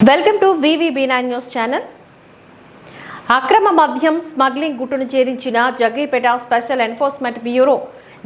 Welcome to VVB nine news channel. అక్రమ మద్యం smuggling గుట్టును చేరించిన Jaggaiahpet special enforcement bureau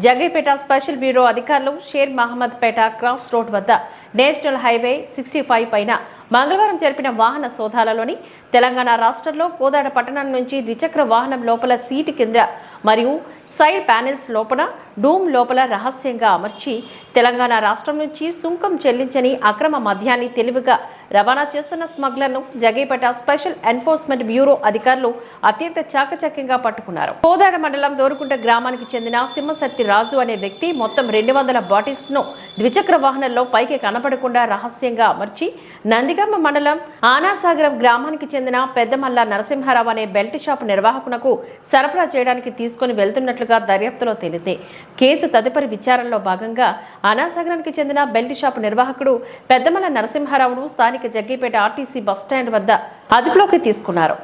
Jaggaiahpet special bureau అధికారులు Sher Mohammed Peta cross road వద్ద national highway sixty five పైన మంగళవారం జరిపిన వాహన సోదాలలోని తెలంగాణ రాష్ట్రంలో కోదాడ పట్టణం నుంచి ద్విచక్ర వాహనం లోపల సీటు కింద మరియు సైడ్ ప్యానెల్స్ లోపల డూమ్ లోపల రహస్యంగా అమర్చి తెలంగాణ రాష్ట్రం నుంచి సుంకం చెల్లించని అక్రమ మద్యాన్ని తెలివిగా రవాణా చేస్తున్న స్మగ్లర్ను జగేపేట స్పెషల్ ఎన్ఫోర్స్మెంట్ బ్యూరో అధికారులు అత్యంత చాకచక్యంగా పట్టుకున్నారు. కోదాడ మండలం దోరుకుంట గ్రామానికి చెందిన సింహశక్తి రాజు అనే వ్యక్తి మొత్తం రెండు వందల బాటిల్స్ను ద్విచక్ర వాహనంలో పైకి కనపడకుండా రహస్యంగా అమర్చి నందిగమ్మ మండలం ఆనాసాగరం గ్రామానికి చెందిన పెద్దమల్ల నరసింహారావు అనే బెల్ట్ షాప్ నిర్వాహకునకు సరఫరా చేయడానికి తీసుకుని వెళ్తున్నట్లుగా దర్యాప్తులో తేలింది. కేసు తదుపరి విచారణలో భాగంగా అనాసాగరానికి చెందిన బెల్ట్ షాప్ నిర్వాహకుడు పెద్దమల్ల నరసింహారావును స్థానిక జగ్గీపేట ఆర్టీసీ బస్టాండ్ వద్ద అదుపులోకి తీసుకున్నారు.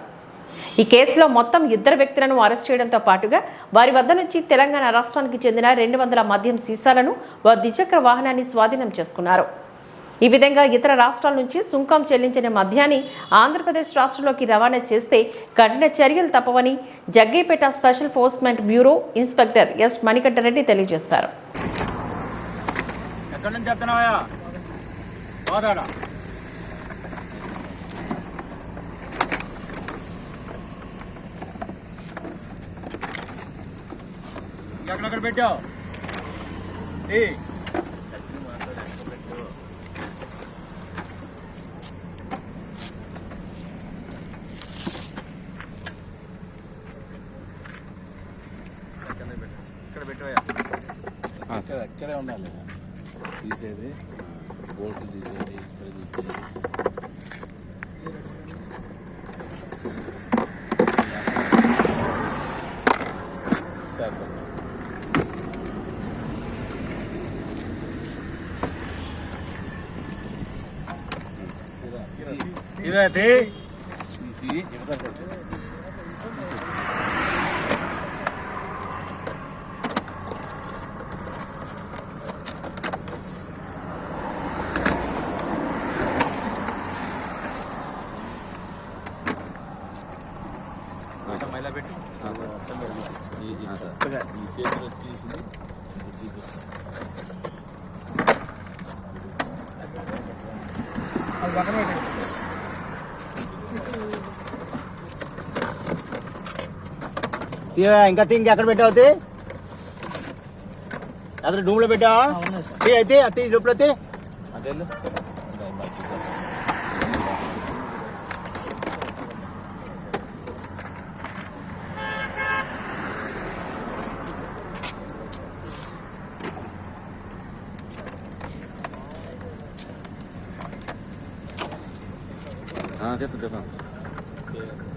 ఈ కేసులో మొత్తం ఇద్దరు వ్యక్తులను అరెస్ట్ చేయడంతో పాటుగా వారి వద్ద నుంచి తెలంగాణ రాష్ట్రానికి చెందిన రెండు వందల మద్యం సీసాలను వారి ద్విచక్ర వాహనాన్ని స్వాధీనం చేసుకున్నారు. ఈ విధంగా ఇతర రాష్ట్రాల నుంచి సుంకం చెల్లించిన మద్యాన్ని ఆంధ్రప్రదేశ్ రాష్ట్రంలోకి రవాణా చేస్తే కఠిన చర్యలు తప్పవని Jaggaiahpet special enforcement bureau inspector S Manikantareddy తెలియజేశారు. ఎక్కడి నుంచి ఎక్కడెక్కడ పెట్టావు? ఏ. అక్కడ ఉండాలి. తీసేది బోల్ట్ తీసేది తీసేది. ఇవే పెట్టి ఈ చేతిలో తీసింది తీవా ఇంకా తీ ఇంకెక్కడ పెట్టావు తీ అతను డూమ్లో పెట్టావా తీ అయితే అత్తి లోపల తీ అంటే వెళ్ళు. దాన్ని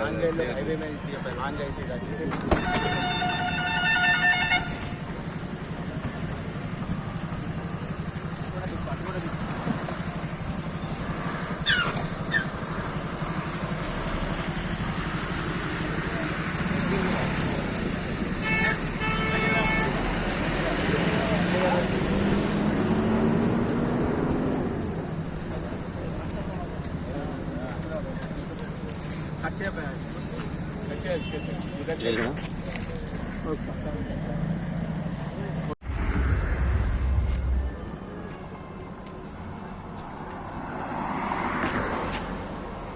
पहलवान हाईवे में पहलवान गए गाड़ी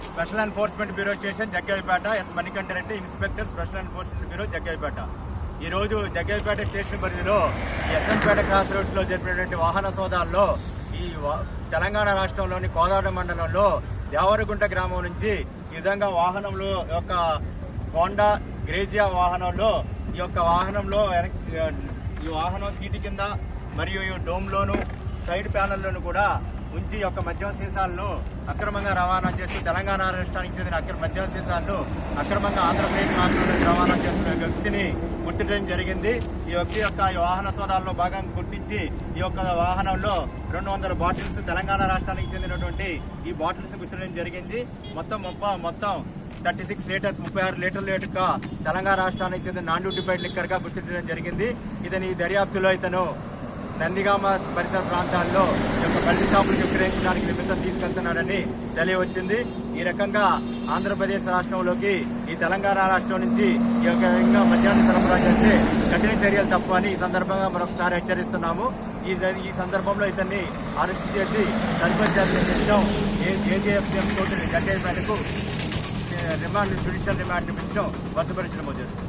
special enforcement bureau station Jaggaiahpet S Manikantareddy inspector special enforcement bureau Jaggaiahpet ఈ రోజు జగ్గైపేట స్టేషన్ పరిధిలో ఎస్ఎంపేట క్రాస్ రోడ్లో జరిపినటువంటి వాహన సోదాల్లో ఈ తెలంగాణ రాష్ట్రంలోని కోదాడ మండలంలో దేవరగుంట గ్రామం నుంచి ఈ విధంగా వాహనంలో యొక్క హోండా గ్రేజియా వాహనంలో ఈ యొక్క వాహనంలో వెనక్- ఈ వాహనం సీటు కింద మరియు ఈ డోమ్లోను సైడ్ ప్యానల్లోను కూడా ఉంచి యొక్క మద్యం సీసాలను అక్రమంగా రవాణా చేస్తూ తెలంగాణ రాష్ట్రానికి చెందిన అక్రమ మద్యం అక్రమంగా ఆంధ్రప్రదేశ్ రాష్ట్రంలోకి రవాణా చేస్తున్న వ్యక్తిని గుర్తించడం జరిగింది. ఈ వ్యక్తి యొక్క ఈ వాహన సోదాల్లో భాగంగా గుర్తించి ఈ యొక్క వాహనంలో రెండు వందల బాటిల్స్ తెలంగాణ రాష్ట్రానికి చెందినటువంటి ఈ బాటిల్స్ గుర్తించడం జరిగింది. మొత్తం ముప్ప మొత్తం థర్టీ సిక్స్ లీటర్స్ ముప్పై ఆరు లీటర్ల యొక్క తెలంగాణ రాష్ట్రానికి చెందిన నాన్ డ్యూటిఫైడ్ లిక్కర్గా గుర్తించడం జరిగింది. ఇతని ఈ దర్యాప్తులో ఇతను నందిగామ పరిసర ప్రాంతాల్లో యొక్క బల్లి షాపులు విక్రయించడానికి నిమిత్తం తీసుకెళ్తున్నాడని తెలియవచ్చింది. ఈ రకంగా ఆంధ్రప్రదేశ్ రాష్ట్రంలోకి ఈ తెలంగాణ రాష్ట్రం నుంచి ఈ యొక్క విధంగా సరఫరా చేస్తే కఠిన చర్యలు తప్పని ఈ సందర్భంగా మరొకసారి హెచ్చరిస్తున్నాము. ఈ ఈ సందర్భంలో ఇతన్ని అరెస్ట్ చేసి తదుపరి జరిగిన ఏజీఎఫ్ఎం కోర్టుని గడ్డే మేరకు రిమాండ్ జ్యుడిషియల్ రిమాండ్ పెంచడం వసపరిచడం జరుగుతుంది